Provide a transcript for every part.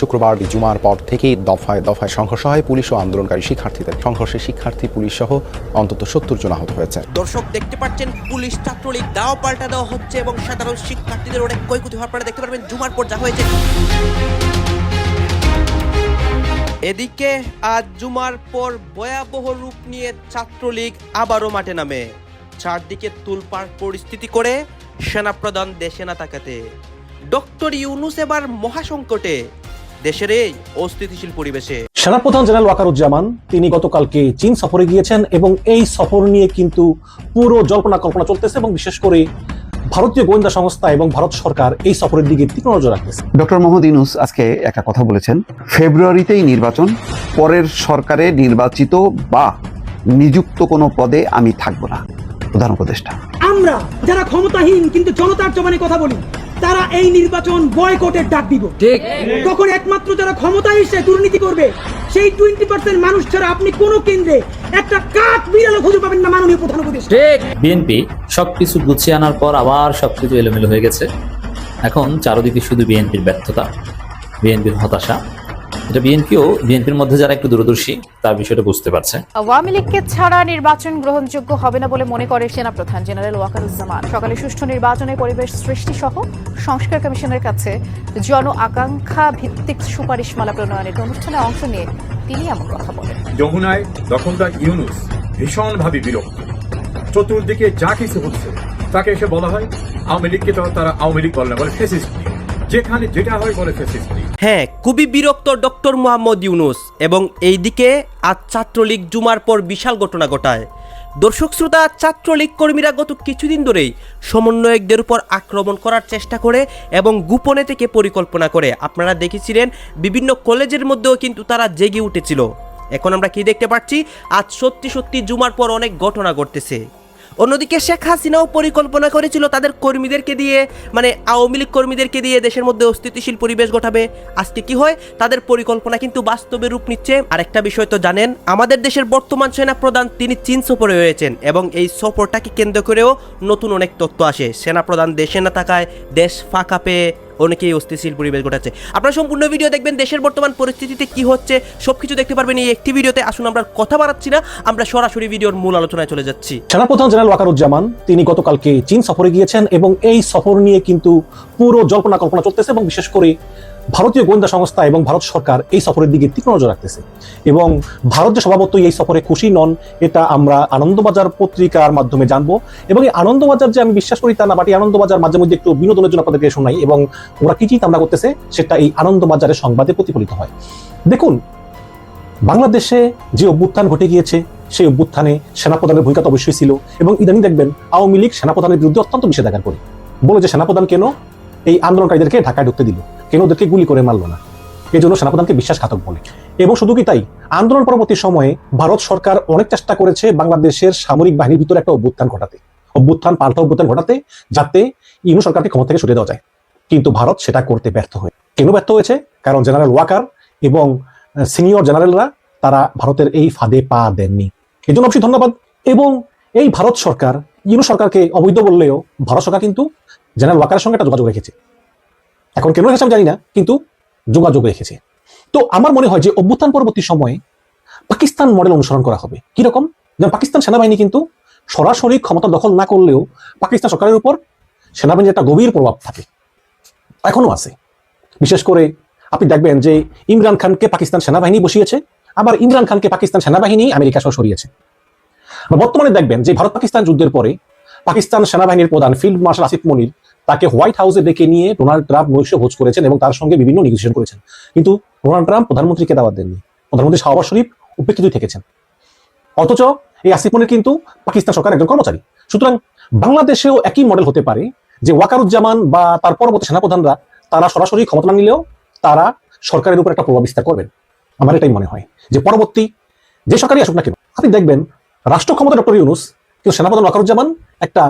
শুক্রবার জুমার পর থেকেই দফায় দফায় সংঘর্ষ হয়। পুলিশ ও আন্দোলনকারী শিক্ষার্থীদের সংঘর্ষে শিক্ষার্থী, পুলিশ সহ অন্তত সত্তর জন আহত হয়েছে। দর্শক, দেখতে পাচ্ছেন, পুলিশ ছাত্রলীগ দাও পাল্টা দেওয়া হচ্ছে এবং সাধারণ শিক্ষার্থীদের অনেক ক্ষয়ক্ষতি হওয়ার পরে দেখতে পারবেন, জুমার পর যা হয়েছে। এদিকে আজ জুমার পর ভয়াবহ রূপ নিয়ে ছাত্রলীগ আবারও মাঠে নামে। চারদিকে তুলপার পরিস্থিতি করে সেনাপ্রধান দেশে না তাকাতে। ডক্টর ইউনুস এবার মহাসংকটে। দেশের এই অস্থিতিশীল পরিবেশে। সেনাপ্রধান জেনারেল ওয়াকারুজ্জামান তিনি গতকালকে চীন সফরে গিয়েছেন এবং এই সফর নিয়ে কিন্তু পুরো জল্পনা কল্পনা চলতেছে এবং বিশেষ করে ভারতীয় গোয়েন্দা সংস্থা এবং ভারত সরকার এই সফরের দিকে তীক্ষ্ণ নজর রাখতেছে। ডক্টর মোহাম্মদ ইউনুস আজকে একটা কথা বলেছেন। ফেব্রুয়ারিতেই নির্বাচন পরের সরকারে নির্বাচিত বা নিযুক্ত কোনো পদে আমি থাকব না। প্রধান উপদেষ্টা। আমরা যারা ক্ষমতাহীন কিন্তু জনতার জমানে কথা বলি তারা এই নির্বাচন বয়কটের ডাক দিব। তখন একমাত্র যারা ক্ষমতা এসে দুর্নীতি করবে সেই টোয়েন্টি পার্সেন্ট মানুষ ছাড়া আপনি কোনো কেন্দ্রে একটা কাক বিড়ালও খুঁজে পাবেন না মাননীয় প্রধান উপদেষ্টা। বিএনপি সবকিছু গুছিয়ে আনার পর আবার সবকিছু এলোমেলো হয়ে গেছে। এখন চারদিকে শুধু বিএনপির ব্যর্থতা বিএনপির হতাশা এটা বিএনপিও বিএনপির মধ্যে যারা একটু দূরদর্শী তার বিষয়টা বুঝতে পারছে। আওয়ামী লীগকে ছাড়া নির্বাচন গ্রহণযোগ্য হবে না বলে মনে করে সেনাপ্রধান জেনারেল ওয়াকারুজ্জামান। সকালে সুষ্ঠু নির্বাচনের পরিবেশ সৃষ্টি সহ সংস্কার কমিশনের কাছে জন আকাঙ্ক্ষা ভিত্তিক সুপারিশমালা প্রণয়নের অনুষ্ঠানে অংশ নিয়ে তিনি এমন কথা বলেন। যমুনায় দখলদার ইউনুস ভীষণভাবে বিরক্ত। চতুর্দিকে যা কিছু হচ্ছে তাকে এসে বলা হয় আওয়ামী লীগকে তারা আওয়ামী লীগ বলে না বলে ফেসিস্ট যেখানে যেটা হয় বলে ফেসিস্ট হ্যাঁ খুবই বিরক্ত ডক্টর মোহাম্মদ ইউনুস এবং এইদিকে আজ ছাত্রলীগ জুমার পর বিশাল ঘটনা ঘটায়। দর্শক শ্রোতা ছাত্রলীগ কর্মীরা গত কিছুদিন ধরেই সমন্বয়কদের উপর আক্রমণ করার চেষ্টা করে এবং গোপনে থেকে পরিকল্পনা করে। আপনারা দেখেছিলেন, বিভিন্ন কলেজের মধ্যেও কিন্তু তারা জেগে উঠেছিল। এখন আমরা কি দেখতে পাচ্ছি? আজ সত্যি সত্যি জুমার পর অনেক ঘটনা ঘটতেছে। অন্যদিকে শেখ হাসিনাও পরিকল্পনা করেছিল তাদের কর্মীদেরকে দিয়ে মানে আওয়ামী লীগ কর্মীদেরকে দিয়ে দেশের মধ্যে অস্থিতিশীল পরিবেশ ঘটাবে আজকে কি হয়? তাদের পরিকল্পনা কিন্তু বাস্তবে রূপ নিচ্ছে। আরেকটা বিষয় তো জানেন, আমাদের দেশের বর্তমান সেনা প্রধান তিনি চীন সফরে রয়েছেন এবং এই সফরটাকে কেন্দ্র করেও নতুন অনেক তথ্য আসে। সেনা প্রধান দেশে না থাকায় দেশ ফাঁকা পেয়ে অনেকেই অস্থিতিশীল পরিবেশ ঘটাচ্ছে। আপনারা সম্পূর্ণ ভিডিও দেখবেন, দেশের বর্তমান পরিস্থিতিতে কি হচ্ছে সব কিছু দেখতে পারবেন এই একটি ভিডিওতে। আসুন, আমরা কথা বাড়াচ্ছি না, আমরা সরাসরি ভিডিওর মূল আলোচনায় চলে যাচ্ছি। সেনাপ্রধান জেনারেল ওয়াকারুজ্জামান, তিনি গতকালকে চীন সফরে গিয়েছেন এবং এই সফর নিয়ে কিন্তু পুরো জল্পনা কল্পনা চলতেছে এবং বিশেষ করে ভারতীয় গোয়েন্দা সংস্থা এবং ভারত সরকার এই সফরের দিকে তীক্ষ্ণ নজর রাখতেছে। এবং ভারত যে স্বভাবতই এই সফরে খুশি নন, এটা আমরা আনন্দবাজার পত্রিকার মাধ্যমে জানব। এবং এই আনন্দবাজার যে আমি বিশ্বাস করি তা না, বাট আনন্দবাজার মাঝে মধ্যে একটু বিনোদনের জন্য আপনাদেরকে শোনাই এবং ওরা কি চিন্তা ভাবনা করতেছে, সেটা এই আনন্দবাজারের সংবাদে প্রতিফলিত হয়। দেখুন, বাংলাদেশে যে অভ্যুত্থান ঘটে গিয়েছে, সেই অভ্যুত্থানে সেনাপ্রধানের ভূমিকা তো অবশ্যই ছিল এবং ইদানিং দেখবেন আওয়ামী লীগ সেনাপ্রধানের বিরুদ্ধে অত্যন্ত নিষেধাজ্ঞা করে। বলে যে সেনাপ্রধান কেন? এই আন্দোলনকারীদেরকে ঢাকায় ঢুকতে দিল। কেন ওদেরকে গুলি করে মারলো না? এই জন্য সেনাপ্রধানকে বিশ্বাসঘাতক বলে। এবং শুধু কি তাই? আন্দোলন পরবর্তী সময়ে ভারত সরকার অনেক চেষ্টা করেছে বাংলাদেশের সামরিক বাহিনীর ভিতরে একটা অভ্যুত্থান ঘটাতে। অভ্যুত্থান, পাল্টা অভ্যুত্থান ঘটাতে, যাতে ইউনু সরকারকে ক্ষমতা থেকে সরিয়ে দেওয়া যায়। কিন্তু ভারত সেটা করতে ব্যর্থ হয়ে কেন ব্যর্থ হয়েছে? কারণ জেনারেল ওয়াকার এবং সিনিয়র জেনারেলরা, তারা ভারতের এই ফাঁদে পা দেননি। এই জন্য অবশ্যই ধন্যবাদ। এবং এই ভারত সরকার ইউনু সরকারকে অবৈধ বললেও ভারত সরকার কিন্তু জেনারেল ওয়াকারের সঙ্গে একটা যোগাযোগ রেখেছে। এখন কেন রেখেছে জানি না, কিন্তু যোগাযোগ রেখেছে। তো আমার মনে হয় যে অভ্যুত্থান পরবর্তী সময়ে পাকিস্তান মডেল অনুসরণ করা হবে। কীরকম যেমন পাকিস্তান সেনাবাহিনী কিন্তু সরাসরি ক্ষমতা দখল না করলেও পাকিস্তান সরকারের উপর সেনাবাহিনীর একটা গভীর প্রভাব থাকে। এখনও আছে। বিশেষ করে আপনি দেখবেন যে ইমরান খানকে পাকিস্তান সেনাবাহিনী বসিয়েছে, আবার ইমরান খানকে পাকিস্তান সেনাবাহিনী আমেরিকা সহ সরিয়েছে। বর্তমানে দেখবেন যে ভারত পাকিস্তান যুদ্ধের পরে পাকিস্তান সেনাবাহিনীর প্রধান ফিল্ড মার্শাল আসিফ মনির তাকে হোয়াইট হাউসে ডেকে নিয়ে ডোনাল্ড ট্রাম্প নৈশ ভোজ করেছেন এবং তার সঙ্গে বিভিন্ন নেগোসিয়েশন করেছেন। কিন্তু ডোনাল্ড ট্রাম্প প্রধানমন্ত্রীকে দাওয়াত দেননি। প্রধানমন্ত্রী শাহবাজ শরীফ উপেক্ষিতই থেকেছেন। অথচ এই আসিফ মনির কিন্তু পাকিস্তান সরকার একজন কর্মচারী। সুতরাং বাংলাদেশেও একই মডেল হতে পারে যে ওয়াকারুজ্জামান বা তার পরবর্তী সেনাপ্রধানরা তারা সরাসরি ক্ষমতা নিলেও তারা সরকারের উপর একটা প্রভাব বিস্তার করবেন। আমার এটাই মনে হয় যে পরবর্তী যে সরকারই আসুক না কেন, আপনি দেখবেন রাষ্ট্র ক্ষমতা ডক্টর ইউনুস, কিন্তু সেনাপ্রধান ওয়াকারুজ্জামান একটা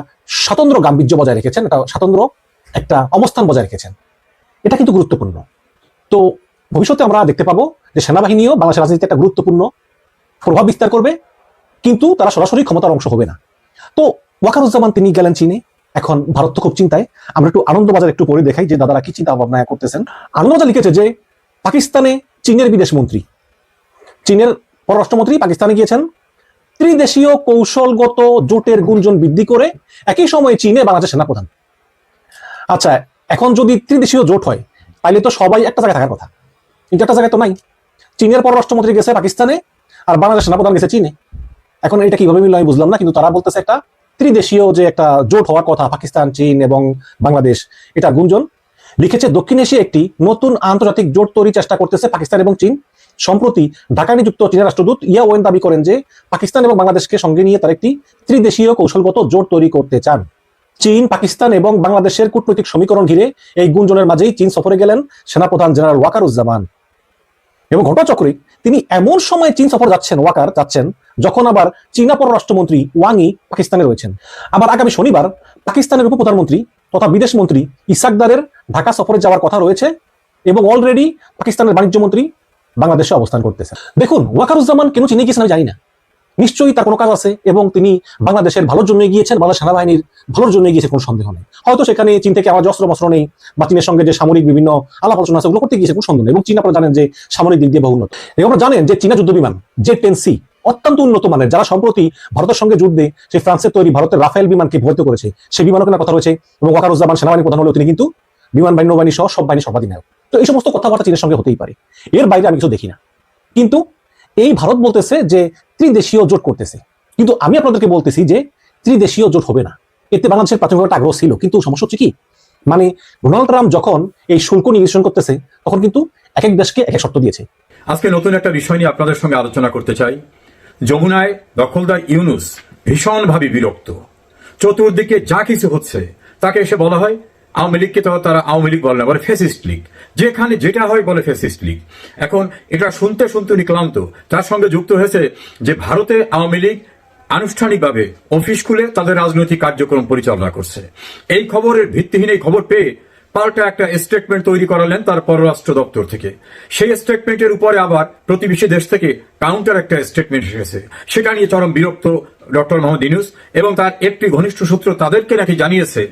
স্বতন্ত্র গাম্ভীর্য বজায় রেখেছেন একটা স্বতন্ত্র একটা অবস্থান বজায় রেখেছেন। এটা কিন্তু গুরুত্বপূর্ণ। তো ভবিষ্যতে আমরা দেখতে পাবো যে সেনাবাহিনীও বাংলাদেশের রাজনীতিতে একটা গুরুত্বপূর্ণ প্রভাব বিস্তার করবে, কিন্তু তারা সরাসরি ক্ষমতার অংশ হবে না। তো ওয়াকারুজ্জামান, তিনি গেলেন চীনে, এখন ভারত তো খুব চিন্তায়। আমরা একটু আনন্দবাজার একটু পরে দেখাই যে দাদারা কি চিন্তা ভাবনা করতেছেন। আনন্দবাজার লিখেছে যে, পাকিস্তানে চীনের বিদেশ মন্ত্রী চীনের পররাষ্ট্রমন্ত্রী পাকিস্তানে গিয়েছেন ত্রিদেশীয় কৌশলগত জোটের গুঞ্জন বৃদ্ধি করে একই সময়ে চীনে বাংলাদেশের সেনাপ্রধান। আচ্ছা এখন যদি ত্রিদেশীয় জোট হয় তাহলে তো সবাই একটা জায়গায় থাকার কথা। কিন্তু একটা জায়গায় তো নাই। চীনের পররাষ্ট্রমন্ত্রী গেছে পাকিস্তানে, আর বাংলাদেশ সেনাপ্রধান গেছে চীনে। এখন এটা কীভাবে মিলল আমি বুঝলাম না, কিন্তু তারা বলতেছে একটা ত্রিদেশীয় যে একটা জোট হওয়ার কথা, পাকিস্তান, চীন এবং বাংলাদেশ এটা গুঞ্জন। লিখেছে দক্ষিণ এশিয়া একটি নতুন আন্তর্জাতিক জোট তৈরির চেষ্টা করতেছে পাকিস্তান এবং চীন। সম্প্রতি ঢাকা নিযুক্ত চীনের রাষ্ট্রদূত ইয়া ওয়েন দাবি করেন যে পাকিস্তান এবং বাংলাদেশকে সঙ্গে নিয়ে তার একটি ত্রিদেশীয় কৌশলগত জোট তৈরি করতে চান। চীন, পাকিস্তান এবং বাংলাদেশের কূটনৈতিক সমীকরণ ঘিরে এই গুঞ্জনের মাঝেই চীন সফরে গেলেন সেনাপ্রধান জেনারেল ওয়াকারুজ্জামান। এবং ঘটনাচক্রে তিনি এমন সময় চীন সফর যাচ্ছেন, ওয়াকার যাচ্ছেন, যখন আবার চীনা পররাষ্ট্রমন্ত্রী ওয়াংই পাকিস্তানে রয়েছেন। আবার আগামী শনিবার পাকিস্তানের উপপ্রধানমন্ত্রী তথা বিদেশ মন্ত্রী ইসাকদারের ঢাকা সফরে যাওয়ার কথা রয়েছে এবং অলরেডি পাকিস্তানের বাণিজ্য মন্ত্রী বাংলাদেশে অবস্থান করতেছে দেখুন, ওয়াকারুজ্জামান কেন চীনে গিয়েছেন আমি জানি না। নিশ্চয়ই তার কোনো কাজ আছে এবং তিনি বাংলাদেশের ভালোর জন্য গিয়েছেন, বাংলাদেশ সেনাবাহিনীর ভালোর জন্য গিয়েছে, কোনো সন্দেহ নেই। হয়তো সেখানে চীন থেকে আমার অস্ত্র মস্ত্র নেই বা চীনের সঙ্গে যে সামরিক বিভিন্ন আলাপ আলোচনা আছে, ওগুলো করতে গিয়েছে, কোনো সন্দেহ নেই। এবং চীন আপনারা জানেন যে সামরিক দিক দিয়ে বহু উন্নত এবং আপনারা জানেন যে চীনা যুদ্ধ বিমান, জে টেন সি, অত্যন্ত উন্নত মানের, যারা সম্প্রতি ভারতের সঙ্গে যুদ্ধে সেই ফ্রান্সের তৈরি ভারতের রাফেল বিমানকে ভর্তি করেছে সেই বিমানও কেনার কথা রয়েছে এবং ওয়াকারুজ্জামান সেনাবাহিনী প্রধান হলেও তিনি কিন্তু বিমান, বাহিনী, নৌবাহিনী সহ সব বাহিনী সর্বাধিনায়ক। তো এই সমস্ত কথাবার্তা চীনের সঙ্গে হতেই পারে। এর বাইরে আমি কিছু দেখি না। কিন্তু এই ভারত বলতেছে যে ত্রিদেশীয় জোট করতেছে। কিন্তু আমি আপনাদেরকে বলতেছি যে ত্রিদেশীয় জোট হবে না। এতে বাংলাদেশের প্রাথমিক একটা আগ্রহ ছিল, কিন্তু সমস্যা হচ্ছে কি? মানে ডোনাল্ড ট্রাম্প যখন এই শুল্ক নির্দেশন করতেছে, তখন কিন্তু এক এক দেশকে এক এক শর্ত দিয়েছে। আজকে নতুন একটা বিষয় নিয়ে আপনাদের সঙ্গে আলোচনা করতে চাই। যমুনায় দখলদার ইউনুস ভীষণভাবে বিরক্ত। চতুর্দিকে যা কিছু হচ্ছে, তাকে এসে বলা হয় আওয়ামী লীগকে তো তারা আওয়ামী লীগ বলে না, বলে ফেসিস্ট লীগ। যেখানে যেটা হয় বলে ফেসিস্ট লীগ। এখন এটা শুনতে শুনতে উনি ক্লান্ত। তার সঙ্গে যুক্ত হয়েছে যে ভারতে আওয়ামী লীগ আনুষ্ঠানিকভাবে অফিস খুলে তাদের রাজনৈতিক কার্যক্রম পরিচালনা করছে। এই খবরের ভিত্তিহীন এই খবর পেয়ে পাল্টা একটা স্টেটমেন্ট তৈরি করালেন তার পররাষ্ট্র দপ্তর থেকে। সেই স্টেটমেন্টের উপরে আবার প্রতিবেশী দেশ থেকে কাউন্টার একটা স্টেটমেন্ট এসেছে। সেটা নিয়ে চরম বিরক্ত ডক্টর মোহাম্মদ ইনুস এবং তার একটি ঘনিষ্ঠ সূত্র তাদেরকে নাকি জানিয়েছে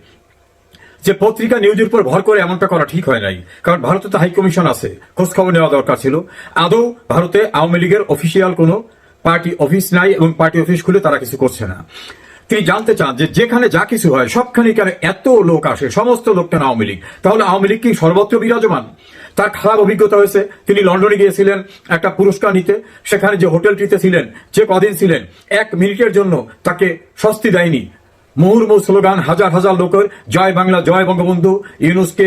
যে পত্রিকা নিউজের উপর ভর করে এমনটা করা ঠিক হয় নাই। কারণ ভারতে তো হাই কমিশন আছে খোঁজ খবর নেওয়া দরকার ছিল। আদৌ ভারতে আওয়ামী লীগের অফিসিয়াল কোনো পার্টি অফিস নাই এবং পার্টি অফিস খুলে তারা কিছু করছে না। তিনি জানতে চান যে যেখানে যা কিছু হয়, সবখানে কেন এত লোক আসে, সমস্ত লোক কেন আওয়ামী লীগ? তাহলে আওয়ামী লীগ কি সর্বত্র বিরাজমান? তার খারাপ অভিজ্ঞতা হয়েছে। তিনি লন্ডনে গিয়েছিলেন একটা পুরস্কার নিতে। সেখানে যে হোটেলটিতে ছিলেন, যে কদিন ছিলেন, এক মিনিটের জন্য তাকে স্বস্তি দেয়নি। মুহুর্মু স্লোগান হাজার হাজার লোকের জয় বাংলা জয় বঙ্গবন্ধু ইউনুসকে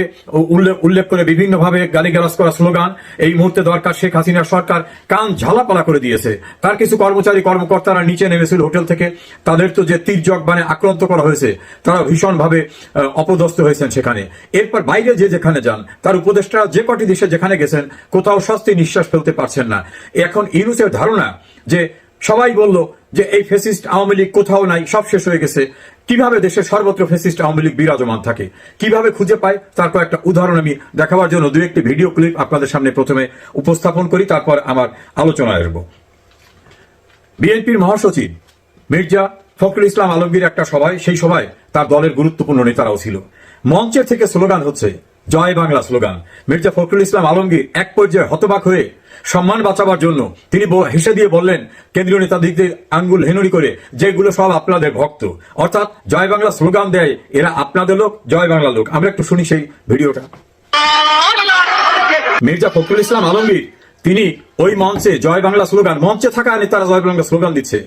উল্লেখ করে বিভিন্নভাবে গালিগালাজ করা স্লোগান। এই মুহূর্তে দরকার শেখ হাসিনার সরকার কান ঝালাপালা করে দিয়েছে। তার কিছু কর্মচারী কর্মকর্তারা নিচে নেমেছিল হোটেল থেকে। তাদের তো যে তীর্যক মানে আক্রান্ত করা হয়েছে তারা ভীষণভাবে আহ, অপদস্থ হয়েছেন সেখানে। এরপর বাইরে যে যেখানে যান তার উপদেষ্টা যে কটি দেশে যেখানে গেছেন কোথাও স্বস্তি নিঃশ্বাস ফেলতে পারছেন না। এখন ইউনুসের ধারণা যে সবাই বলল যে এই ফেসিস্ট আওয়ামী লীগ কোথাও নাই, সব শেষ হয়ে গেছে। কীভাবে দেশের সর্বত্র ফেসিস্ট আওয়ামী লীগ বিরাজমান থাকে? কীভাবে খুঁজে পায়? তার কয়েকটা উদাহরণ আমি দেখাবার জন্য দু একটি ভিডিও ক্লিপ আপনাদের সামনে প্রথমে উপস্থাপন করি, তারপর আমার আলোচনায় আসব। বিএনপির মহাসচিব মির্জা ফখরুল ইসলাম আলমগীর একটা সভায়, সেই সভায় তার দলের গুরুত্বপূর্ণ নেতারাও ছিল। মঞ্চের থেকে স্লোগান হচ্ছে জয় বাংলা স্লোগান। মির্জা ফখরুল ইসলাম আলমগীর এক পর্যায়ে হতবাক হয়ে সম্মান বাঁচাবার জন্য তিনি হেসে দিয়ে বললেন, কেন্দ্রীয় নেতাদের আঙ্গুল হেনরি করে যেগুলো সব আপনাদের ভক্ত। অর্থাৎ জয় বাংলা স্লোগান দেয় এরা আপনাদের লোক, জয় বাংলা লোক। আমরা একটু শুনি সেই ভিডিওটা। মির্জা ফখরুল ইসলাম আলমগীর তিনি ওই মঞ্চে জয় বাংলা স্লোগান, মঞ্চে থাকা নেতারা জয় বাংলা স্লোগান দিচ্ছে।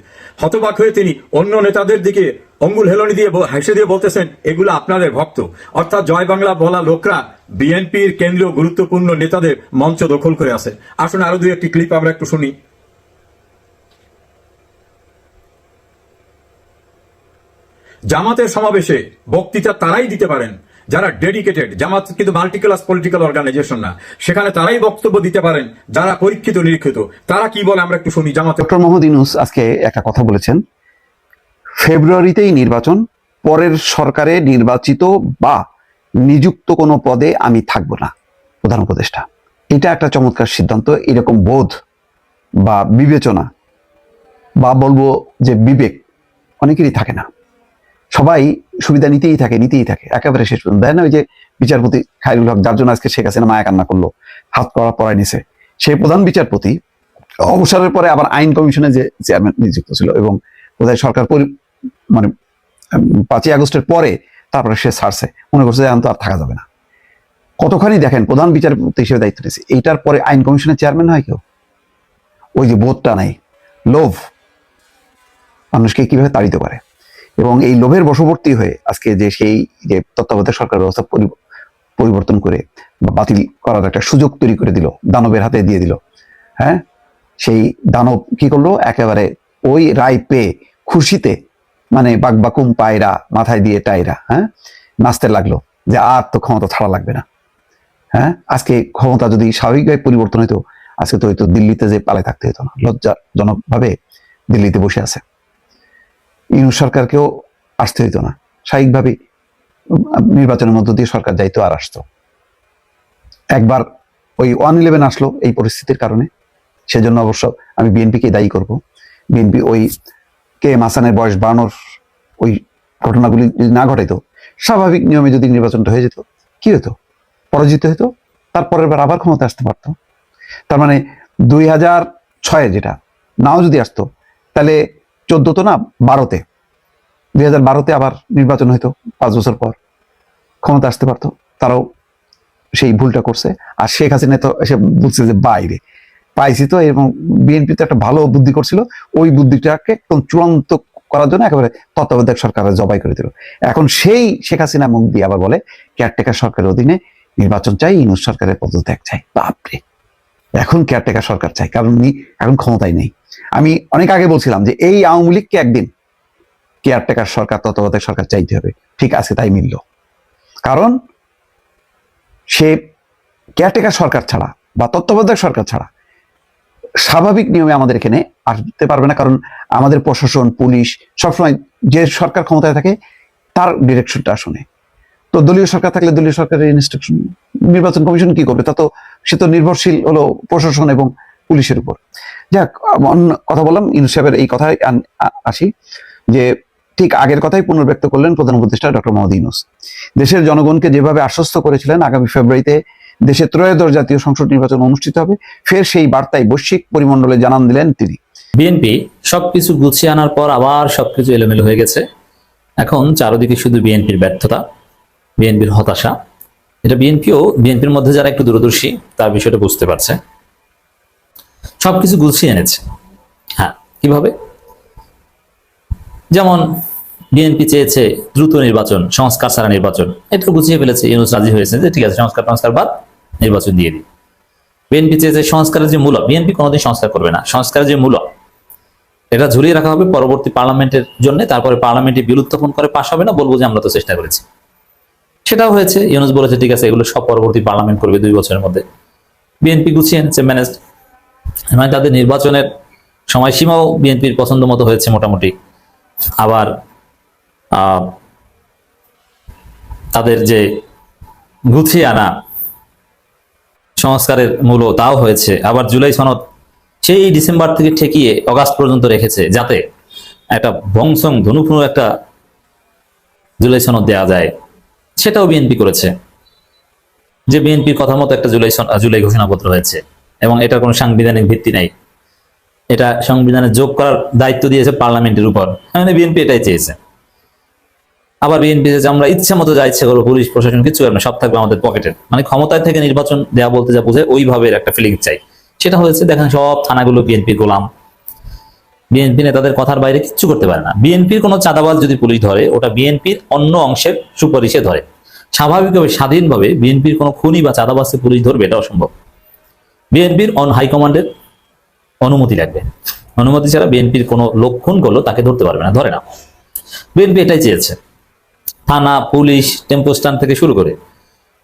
হতবাক হয়ে তিনি অন্য নেতাদের দিকে অঙ্গুল হেলনি দিয়ে হেসে দিয়ে বলতেছেন, এগুলো আপনাদের ভক্ত। অর্থাৎ জয় বাংলা বলা লোকরা বিএনপির কেন্দ্রীয় গুরুত্বপূর্ণ নেতাদের মঞ্চ দখল করে আছে। আসুন আরও দুই একটি ক্লিপ আমরা একটু শুনি। জামাতের সমাবেশে বক্তৃতা তারাই দিতে পারেন। যারা ডেডিকেটেড, জামাত কিন্তু মাল্টি ক্লাস পলিটিক্যাল অর্গানাইজেশন না, সেখানে তারাই বক্তব্য দিতে পারেন, যারা পরীক্ষিত, নিরীক্ষিত। তারা কি বলে আমরা একটু শুনি, জামাতে ডক্টর মোহাম্মদ ইউনুস আজকে একটা কথা বলেছেন। ফেব্রুয়ারিতেই নির্বাচন, পরের সরকারে নির্বাচিত বা নিযুক্ত কোনো পদে আমি থাকব না, প্রধান উপদেষ্টা। এটা একটা চমৎকার সিদ্ধান্ত, এরকম বোধ বা বিবেচনা বা বলব যে বিবেক অনেকেরই থাকে না। সবাই সুবিধা নিতেই থাকে নিতেই থাকে। একেবারে শেষ পর্যন্ত। দেয় না ওই যে বিচারপতি খায়রুল হক, যার জন্য আজকে শেখ হাসিনা মায়া কান্না করল, হাত করা পড়ায় নিছে। সেই প্রধান বিচারপতি, অবসরের পরে আবার আইন কমিশনে যে চেয়ারম্যান নিযুক্ত ছিল এবং বোধহয় সরকার মানে পাঁচই আগস্টের পরে তারপরে সে ছাড়ছে। মনে করছে এখন তো আর থাকা যাবে না। কতখানি দেখেন, প্রধান বিচারপতি হিসেবে দায়িত্ব নিয়েছে। এইটার পরে আইন কমিশনের চেয়ারম্যান হয় কেউ? ওই যে বোধটা নাই। লোভ। মানুষকে কীভাবে তাড়িত করে? এবং এই লোভের বশবর্তী হয়ে আজকে যে সেই যে তত্ত্বাবধায়ক সরকার ব্যবস্থা পরিবর্তন করে বা বাতিল করার একটা সুযোগ তৈরি করে দিল, দানবের হাতে দিয়ে দিল। হ্যাঁ? সেই দানব কি করল? একেবারে ওই রায় পেয়ে খুশিতে মানে বাকবাকুম পায়রা মাথায় দিয়ে টায়রা হ্যাঁ? নাচতে লাগল যে আর তো ক্ষমতা ছাড়া লাগবে না। হ্যাঁ? আজকে ক্ষমতা যদি স্বাভাবিকভাবে পরিবর্তন হইতো, আজকে তো হয়তো দিল্লিতে যে পালায় থাকতে হতো না। লজ্জাজনক ভাবে দিল্লিতে বসে আছে। ইউনুস সরকারকেও আসতে হইতো না। স্বাভাবিকভাবে নির্বাচনের মধ্য দিয়ে সরকার যাইতো আর আসতো। একবার ওই ওয়ান ইলেভেন আসলো এই পরিস্থিতির কারণে। সেজন্য অবশ্য আমি বিএনপিকে দায়ী করব। বিএনপি ওই কে এম হাসানের বয়স বাড়ানোর ওই ঘটনাগুলি যদি না ঘটাইতো, স্বাভাবিক নিয়মে যদি নির্বাচনটা হয়ে যেত, কি হতো পরাজিত হতো তারপরের বার আবার ক্ষমতা আসতে পারতো। তার মানে দুই হাজার ছয়ে যেটা, নাও যদি আসতো, তাহলে চোদ্দ তো না, বারোতে। দুই হাজার বারোতে আবার নির্বাচন হইতো, পাঁচ বছর পর। ক্ষমতা আসতে পারতো। তারাও সেই ভুলটা করছে। আর শেখ হাসিনা তো এসে বলছে যে, বাইরে। পাইছি তো, এবং বিএনপি তো একটা ভালো বুদ্ধি করছিল। ওই বুদ্ধিটাকে একদম চূড়ান্ত করার জন্য একেবারে তত্ত্বাবধায়ক সরকারের জবাই করে দিল। এখন সেই শেখ হাসিনা মুখ দিয়ে আবার বলে, কেয়ারটেকার সরকারের অধীনে নির্বাচন চাই, ইনুস সরকারের পদত্যাগ চাই। বাপরে! এখন কেয়ারটেকার সরকার চাই, কারণ উনি এখন ক্ষমতায় নেই। আমি অনেক আগে বলছিলাম যে এই আওয়ামী লীগকে একদিন কেয়ারটেকার সরকার, তত্ত্বাবধায়ক সরকার চাইতে হবে। ঠিক আছে, তাই মিলল। কারণ সে কেয়ারটেকার সরকার ছাড়া বা তত্ত্বাবধায়ক সরকার ছাড়া স্বাভাবিক নিয়মে আমাদের এখানে আসতে পারবে না। কারণ আমাদের প্রশাসন, পুলিশ সবসময় যে সরকার ক্ষমতায় থাকে, তার ডিরেকশনটা শুনে। তো দলীয় সরকার থাকলে দলীয় সরকারের ইনস্ট্রাকশন নির্বাচন কমিশন কি করবে? তা তো, সে তো নির্ভরশীল হলো প্রশাসন এবং পুলিশের উপর। যাক কথা বললাম ইউনুস সাহেবের এই কথায় আসি, যে ঠিক আগের কথাই পুনর্ব্যক্ত করলেন প্রধান উপদেষ্টা ডক্টর মোহাম্মদ ইউনুস। দেশের জনগণকে যেভাবে আশ্বস্ত করেছিলেন আগামী ফেব্রুয়ারিতে, দেশে ত্রয়োদশ জাতীয় সংসদ নির্বাচন অনুষ্ঠিত হবে। ফের সেই বার্তায় বৈশ্বিক পরিমণ্ডলে জানান দিলেন তিনি। বিএনপি সবকিছু গুছিয়ে আনার পর আবার সবকিছু এলোমেলো হয়ে গেছে। এখন চারদিকে শুধু বিএনপির ব্যর্থতা, বিএনপির হতাশা। এটা বিএনপিও, বিএনপির মধ্যে যারা একটু দূরদর্শী, তার বিষয়টা বুঝতে পারছে। সবকিছু গুছিয়ে এনেছে। হ্যাঁ কীভাবে? যেমন বিএনপি চেয়েছে দ্রুত নির্বাচন, সংস্কার ছাড়া নির্বাচন। এটা গুছিয়ে ফেলেছে, ইউনুস রাজি হয়েছে যে ঠিক আছে, সংস্কার সংস্কার বাদ, নির্বাচন দিয়ে দিই। বিএনপি চেয়েছে সংস্কারের যে মূলক বিএনপি কোনোদিন সংস্কার করবে না, সংস্কারের যে মূলক, এটা ঝুলিয়ে রাখা হবে পরবর্তী পার্লামেন্টের জন্য, তারপরে পার্লামেন্টে বিল করে পাশ হবে না, বলব যে আমরা তো চেষ্টা করেছি। সেটাও হয়েছে, ইউনুস বলেছে ঠিক আছে, এগুলো সব পরবর্তী পার্লামেন্ট করবে দুই বছরের মধ্যে। বিএনপি গুছিয়ে এনেছে ম্যানেজ মানে তাদের নির্বাচনের সময়সীমাও বিএনপির পছন্দ মতো হয়েছে মোটামুটি। আবার তাদের যে গুছিয়ে আনা সংস্কারের মূল তাও হয়েছে। আবার জুলাই সনদ সেই ডিসেম্বর থেকে ঠেকিয়ে অগাস্ট পর্যন্ত রেখেছে যাতে একটা বংশং ধনুফুনু একটা জুলাই সনদ দেওয়া যায়। সেটাও বিএনপি করেছে। যে বিএনপির কথা মতো একটা জুলাই জুলাই ঘোষণাপত্র হয়েছে। এবং এটার কোনো সাংবিধানিক ভিত্তি নাই। এটা সংবিধানে যোগ করার দায়িত্ব দিয়েছে পার্লামেন্টের উপর। মানে বিএনপি এটাই চেয়েছে। আবার বিএনপি যে আমরা ইচ্ছা মতো যা ইচ্ছে করব, পুলিশ, প্রশাসন কিছু না, সব থাকবে আমাদের পকেটে। মানে ক্ষমতায় থেকে নির্বাচন দেওয়া বলতে যা বোঝায় ওইভাবে একটা ফিলিং চাই। সেটা হয়েছে, দেখেন সব থানাগুলো বিএনপি গোলাম। বিএনপি নেতাদের কথার বাইরে কিচ্ছু করতে পারে না। বিএনপির কোনো চাঁদাবাজ যদি পুলিশ ধরে, ওটা বিএনপির অন্য অংশের সুপারিশে ধরে। স্বাভাবিকভাবে, স্বাধীনভাবে বিএনপির কোনো খুনি বা চাঁদাবাজকে পুলিশ ধরবে এটা অসম্ভব বিএনপির অন হাইকমান্ডের অনুমতি লাগবে। অনুমতি ছাড়া বিএনপির কোনো লোক খুন করল তাকে ধরতে পারবে না, ধরে না বিএনপি এটাই চেয়েছে। থানা, পুলিশ, টেম্পো স্ট্যান্ড থেকে শুরু করে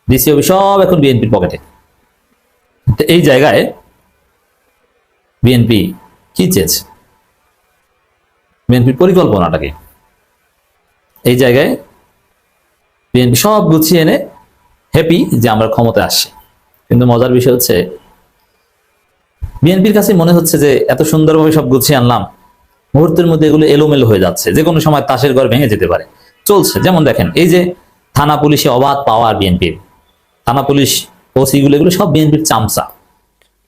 ডিসি অফিস সব এখন বিএনপির পকেটে। তো এই জায়গায় বিএনপি কি চেয়েছে? বিএনপির পরিকল্পনাটাকে। এই জায়গায় বিএনপি সব গুছিয়ে এনে হ্যাপি যে আমরা ক্ষমতায় আসছি। কিন্তু মজার বিষয় হচ্ছে বিএনপির কাছে মনে হচ্ছে যে এত সুন্দরভাবে সব গুছিয়ে আনলাম, মুহূর্তের মধ্যে এগুলো এলোমেলো হয়ে যাচ্ছে, যে কোনো সময় তাসের ঘর ভেঙে যেতে পারে। চলছে, যেমন দেখেন, এই যে থানা পুলিশে অবাধ পাওয়ার বিএনপির, থানা পুলিশ ওসিগুলো এগুলো সব বিএনপির চামচা।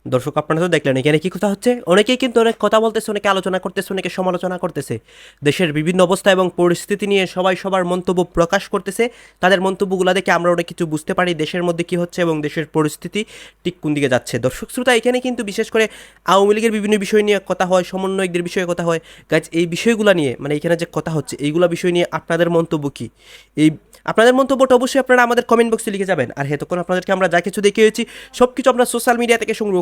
দর্শক, আপনারা তো দেখলেন, এখানে কি কথা হচ্ছে? অনেকেই কিন্তু অনেক কথা বলতেছে, অনেকে আলোচনা করতেছে, অনেকে সমালোচনা করতেছে। দেশের বিভিন্ন অবস্থা এবং পরিস্থিতি নিয়ে সবাই সবার মন্তব্য প্রকাশ করতেছে। তাদের মন্তব্যগুলো দেখে আমরা অনেক কিছু বুঝতে পারি, দেশের মধ্যে কি হচ্ছে এবং দেশের পরিস্থিতি ঠিক কোন দিকে যাচ্ছে। দর্শক, শ্রোতা, এখানে কিন্তু বিশেষ করে আওয়ামী লীগের বিভিন্ন বিষয় নিয়ে কথা হয়, সমন্বয়কদের বিষয়ে কথা হয়। গাছ এই বিষয়গুলো নিয়ে মানে এখানে যে কথা হচ্ছে, এইগুলো বিষয় নিয়ে আপনাদের মন্তব্য কী? এই আপনাদের মন্তব্যটা অবশ্যই আপনারা আমাদের কমেন্ট বক্সে লিখে যাবেন। আর হেতক্ষণ আপনাদেরকে আমরা যা কিছু দেখিয়েছি সব কিছু আমরা সোশ্যাল মিডিয়া থেকে সংগ্রহ